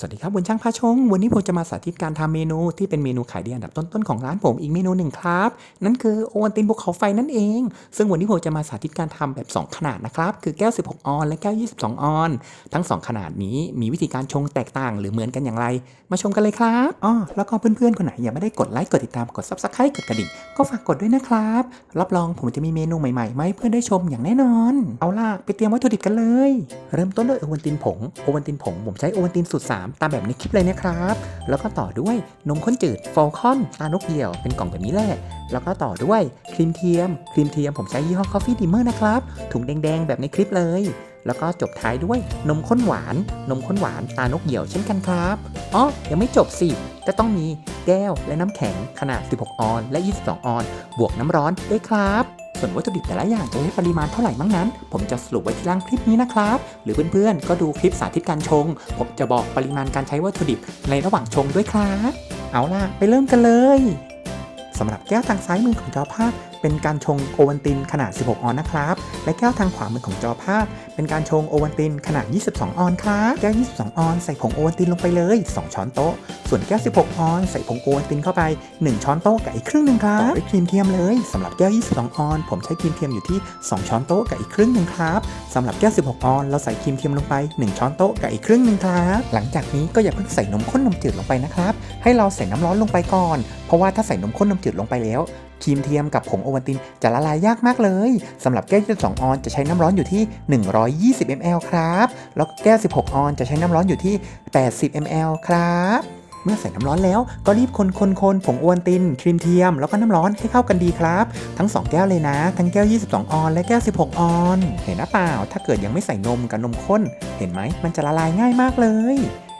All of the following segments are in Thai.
สวัสดีครับบนช่างพาชง วันนี้ผมจะมาสาธิตการทำเมนูที่เป็นเมนูขายดีอันดับต้นๆของร้านผมอีกเมนูหนึ่งครับ นั่นคือโอวัลตินภูเขาไฟนั่นเอง ซึ่งวันนี้ผมจะมาสาธิตการทำแบบ 2 ขนาดนะครับ คือแก้ว 16 ออน และแก้ว 22 ออน ทั้ง 2 ขนาดนี้มีวิธีการชงแตกต่างหรือเหมือนกันอย่างไร มาชมกันเลยครับอ๋อแล้วก็เพื่อนๆคนไหนยังไม่ได้กดไลค์กดติดตามกด subscribe กดกระดิ่งก็ฝากกดด้วยนะครับรับรองผมจะมีเมนูใหม่ๆมาให้เพื่อนได้ชมอย่างแน่นอน เอาล่ะไปเตรียมวัตถุดิบกันเลย เริ่มต้นด้วยโอวัลตินผงโอวัลตินผงผมใช้โอวัลตินสูตร3ตามแบบในคลิปเลยนะครับ แล้วก็ต่อด้วยนมข้นจืดโฟลคอนตานกเหี่ยวเป็นกล่องแบบนี้แหละ แล้วก็ต่อด้วยครีมเทียม ครีมเทียมผมใช้ยี่ห้อ Coffee Dimmer นะครับ ถุงแดง ๆ แบบในคลิปเลย แล้วก็จบท้ายด้วยนมข้นหวาน นมข้นหวานตานกเหี่ยวเช่นกันครับ อ๋อ ยังไม่จบสิ จะต้องมีแก้วและน้ำแข็งขนาด 16 ออน และ 22 ออน บวกน้ำร้อนด้วยครับ ส่วนวัตถุดิบแต่ละอย่างจะใช้ปริมาณเท่าไหร่บ้างนั้น ผมจะสรุปไว้ที่ล่างคลิปนี้นะครับ หรือเพื่อนๆ ก็ดูคลิปสาธิตการชง ผมจะบอกปริมาณการใช้วัตถุดิบในระหว่างชงด้วยครับ เอาล่ะ ไปเริ่มกันเลยสำหรับแก้วทางซ้ายมือของจอภาพ เป็นการชงโอวัลตินขนาด 16 ออนนะครับ และแก้วทางขวามือของจอภาพ เป็นการชงโอวัลตินขนาด 22 ออนครับแก้ว 22 ออนใส่ผงโอวัลตินลงไปเลย 2 ช้อนโต๊ะ ส่วนแก้ว 16 ออนใส่ผงโอวัลตินเข้าไป 1 ช้อนโต๊ะกับอีกครึ่งหนึ่งครับต่อด้วยครีมเทียมเลยสำหรับแก้ว 22 ออน ผมใช้ครีมเทียมอยู่ที่ 2 ช้อนโต๊ะกับอีกครึ่งหนึ่งครับสำหรับแก้ว 16 ออน เราใส่ครีมเทียมลงไป 1 ช้อนโต๊ะกับอีกครึ่งหนึ่งครับหลังจากนี้ก็อย่าเพิ่งใส่นมข้นนมจืดลงไปนะครับให้เราใส่น้ำร้อนลงไปก่อน เพราะว่าถ้าใส่นมข้นนมจืดลงไปแล้วครีมเทียมกับผงโอโอวัลตินจะละลายยากมากเลยสำหรับแก้ว 22 ออนจะใช้น้ำร้อนอยู่ที่ 120 ml ครับ แล้วก็แก้ว 16 ออนจะใช้น้ำร้อนอยู่ที่ 80 ml ครับเมื่อใส่น้ำร้อนแล้วก็รีบคนคนคนผงโอวัลติน ครีมเทียม แล้วก็น้ำร้อนให้เข้ากันดีครับ ทั้ง 2 แก้วเลยนะ ทั้งแก้ว 22 ออน และแก้ว 16 ออน เห็นนะเปล่า ถ้าเกิดยังไม่ใส่นมกับนมข้น เห็นไหมมันจะละลายง่ายมากเลย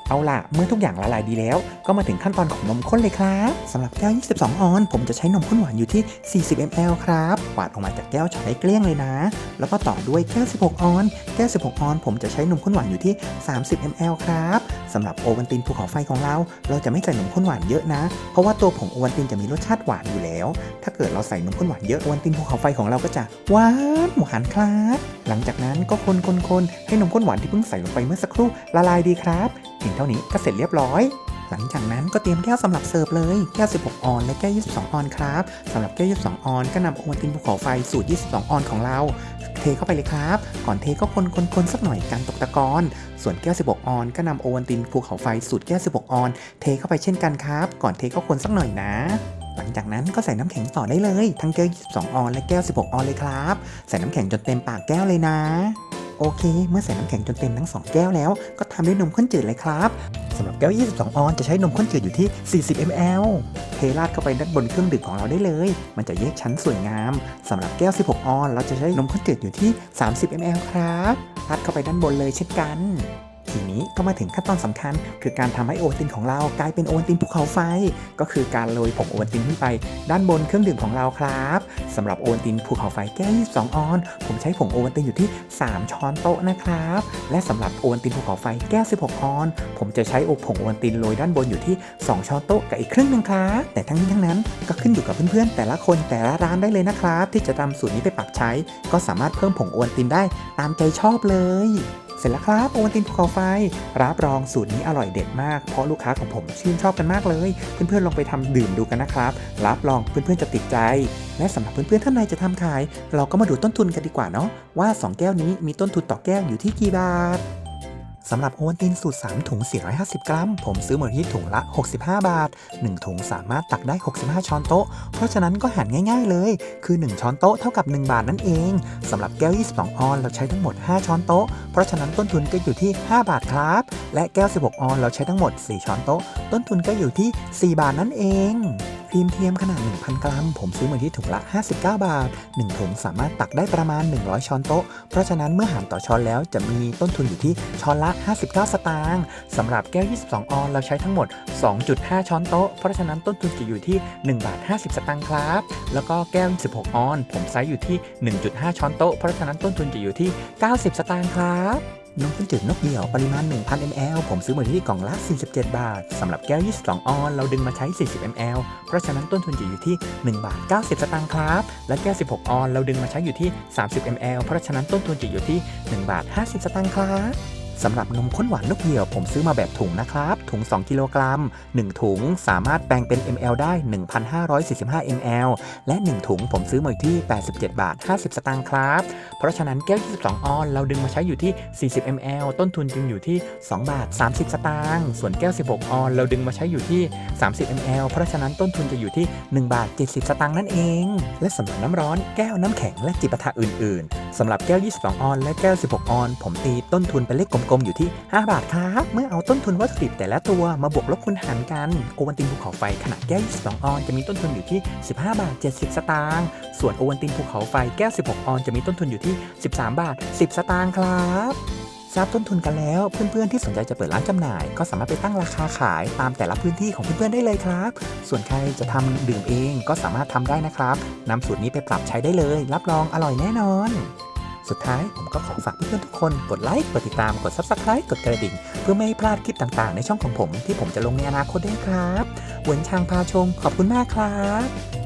เอาล่ะเมื่อทุกอย่างละลายดีแล้ว ก็มาถึงขั้นตอนของนมข้นเลยครับสำหรับแก้ว 22 ออน ผมจะใช้นมข้นหวานอยู่ที่ 40 ml ครับหวานออกมาจากแก้วช็อตให้เกลี้ยงเลยนะ แล้วก็ต่อด้วยแก้ว 16 ออน แก้ว 16 ออน ผมจะใช้นมข้นหวานอยู่ที่ 30 ml ครับสำหรับโอวัลตินภูเขาไฟของเรา เราจะไม่ใส่นมข้นหวานเยอะนะ เพราะว่าตัวผงโอวัลตินจะมีรสชาติหวานอยู่แล้ว ถ้าเกิดเราใส่นมข้นหวานเยอะโอวัลตินภูเขาไฟของเราก็จะหวานหวานครับหลังจากนั้นก็คนคนคนให้นมข้นหวานที่เพิ่งใส่ลงไปเมื่อสักครู่ละลายดีครับ เพียงเท่านี้ก็เสร็จเรียบร้อย หลังจากนั้นก็เตรียมแก้วสำหรับเสิร์ฟเลย แก้ว 16 ออน และแก้ว 22 ออนครับสำหรับแก้ว 22 ออน ก็นำโอวัลตินภูเขาไฟสูตร 22 ออนของเรา เทเข้าไปเลยครับ ก่อนเทก็คนคนคนสักหน่อยการตกตะกอนส่วนแก้ว 16 ออน ก็นำโอวัลตินภูเขาไฟสูตรแก้ว 16 ออน เทเข้าไปเช่นกันครับ ก่อนเทก็คนสักหน่อยนะหลังจากนั้นก็ใส่น้ำแข็งต่อได้เลย ทั้งแก้ว 22 ออน และแก้ว 16 ออนเลยครับ ใส่น้ำแข็งจนเต็มปากแก้วเลยนะ โอเค เมื่อใส่น้ำแข็งจนเต็มทั้ง 2 แก้วแล้ว ก็ทำด้วยนมข้นจืดเลยครับสำหรับแก้ว 22 ออนจะใช้นมข้นจืดอยู่ที่ 40 ml เทราดเข้าไปด้านบนเครื่องดื่มของเราได้เลย มันจะแยกชั้นสวยงาม สำหรับแก้ว 16 ออน เราจะใช้นมข้นจืดอยู่ที่ 30 ml ครับราดเข้าไปด้านบนเลยเช่นกัน ทีนี้ก็มาถึงขั้นตอนสำคัญ คือการทำให้โอวัลตินของเรากลายเป็นโอวัลตินภูเขาไฟ ก็คือการโรยผงโอวัลตินขึ้นไป ด้านบนเครื่องดื่มของเราครับสำหรับโอวัลตินภูเขาไฟแก้ว22 ออน ผมใช้ผงโอวัลตินอยู่ที่ 3 ช้อนโต๊ะนะครับ และสำหรับโอวัลตินภูเขาไฟแก้ว16 ออน ผมจะใช้โอผงโอวัลตินโรยด้านบนอยู่ที่ 2 ช้อนโต๊ะกับอีกครึ่งหนึ่งครับแต่ทั้งนี้ทั้งนั้นก็ขึ้นอยู่กับเพื่อนๆ แต่ละคนแต่ละร้านได้เลยนะครับ ที่จะนำสูตรนี้ไปปรับใช้ ก็สามารถเพิ่มผงโอวัลตินได้ตามใจชอบเลย เสร็จแล้วครับโอวัลตินภูเขาไฟ รับรองสูตรนี้อร่อยเด็ดมาก เพราะลูกค้าของผมชื่นชอบกันมากเลย เพื่อนๆลองไปทำดื่มดูกันนะครับ รับรองเพื่อนๆจะติดใจ และสำหรับเพื่อนๆท่านใดจะทำขาย เราก็มาดูต้นทุนกันดีกว่าเนาะว่า 2 แก้วนี้มีต้นทุนต่อแก้วอยู่ที่กี่บาท สำหรับโอวัลตินสูตร 3 ถุง 450 กรัม ผมซื้อหมาที่ถุงละ 65 บาท 1 ถุงสามารถตักได้ 65 ช้อนโต๊ะ เพราะฉะนั้นก็หันง่ายๆเลย คือ 1 ช้อนโต๊ะเท่ากับ 1 บาทนั่นเอง สำหรับแก้ว 22 ออนเราใช้ทั้งหมด 5 ช้อนโต๊ะ เพราะฉะนั้นต้นทุนก็อยู่ที่ 5 บาทครับ และแก้ว 16 ออนเราใช้ทั้งหมด 4 ช้อนโต๊ะ ต้นทุนก็อยู่ที่ 4 บาทนั่นเอง ครีมเทียมขนาด 1,000 กรัม ผมซื้อมาที่ถุงละ 59 บาท 1 ถุงสามารถตักได้ประมาณ 100 ช้อนโต๊ะ เพราะฉะนั้นเมื่อหารต่อช้อนแล้วจะมีต้นทุนอยู่ที่ช้อนละ 59 สตางค์สำหรับแก้ว 22 ออนเราใช้ทั้งหมด 2.5 ช้อนโต๊ะ เพราะฉะนั้นต้นทุนจะอยู่ที่ 1 บาท 50 สตางค์ครับ แล้วก็แก้ว16ออน ผมไซส์อยู่ที่ 1.5 ช้อนโต๊ะ เพราะฉะนั้นต้นทุนจะอยู่ที่ 90 สตางค์ครับ นมข้นจืดนกเหี่ยวปริมาณ 1,000 ml ผมซื้อมาที่กล่องละ 47 บาท สำหรับแก้ว 22 ออน เราดึงมาใช้ 40 ml เพราะฉะนั้นต้นทุนจะอยู่ที่ 1 บาท 90 สตางค์ครับ และแก้ว 16 ออน เราดึงมาใช้อยู่ที่ 30 ml เพราะฉะนั้นต้นทุนจะอยู่ที่ 1 บาท 50 สตางค์ครับ สำหรับนมข้นหวานนกเหยี่ยวผมซื้อมาแบบถุงนะครับ ถุง 2 กิโลกรัม 1 ถุงสามารถแปลงเป็น ml ได้ 1,545 ml และ 1 ถุงผมซื้อมาอยู่ที่ 87 บาท 50 สตางค์ครับ เพราะฉะนั้นแก้ว 22 ออน เราดึงมาใช้อยู่ที่ 40 ml ต้นทุนจึงอยู่ที่ 2 บาท 30 สตางค์ส่วนแก้ว 16 ออน เราดึงมาใช้อยู่ที่ 30 ml เพราะฉะนั้นต้นทุนจะอยู่ที่ 1 บาท 70 สตางค์นั่นเอง และสำหรับน้ำร้อนแก้วน้ำแข็งและจิปาถะอื่น ๆสำหรับแก้ว 22 ออนและแก้ว 16 ออน ผมตีต้นทุนเป็นเลขกลมๆ อยู่ที่ 5 บาทครับ เมื่อเอาต้นทุนวัตถุดิบแต่ละตัวมาบวกลบคูณหารกัน โอวันตินภูเขาไฟขนาดแก้ว 22 ออนจะมีต้นทุนอยู่ที่ 15 บาท 70 สตางค์ ส่วนโอวันตินภูเขาไฟแก้ว 16 ออนจะมีต้นทุนอยู่ที่ 13 บาท 10 สตางค์ครับ ทราบต้นทุนกันแล้ว เพื่อนๆที่สนใจจะเปิดร้านจำหน่าย ก็สามารถไปตั้งราคาขายตามแต่ละพื้นที่ของเพื่อนๆได้เลยครับ ส่วนใครจะทำดื่มเองก็สามารถทำได้นะครับนำสูตรนี้ไปปรับใช้ได้เลย รับรองอร่อยแน่นอน สุดท้ายผมก็ขอฝากเพื่อนๆทุกคนกดไลค์กดติดตามกด Subscribe กดกระดิ่ง เพื่อไม่ให้พลาดคลิปต่างๆ ในช่องของผม ที่ผมจะลงในอนาคตด้วยครับหวนชางพาชมขอบคุณมากครับ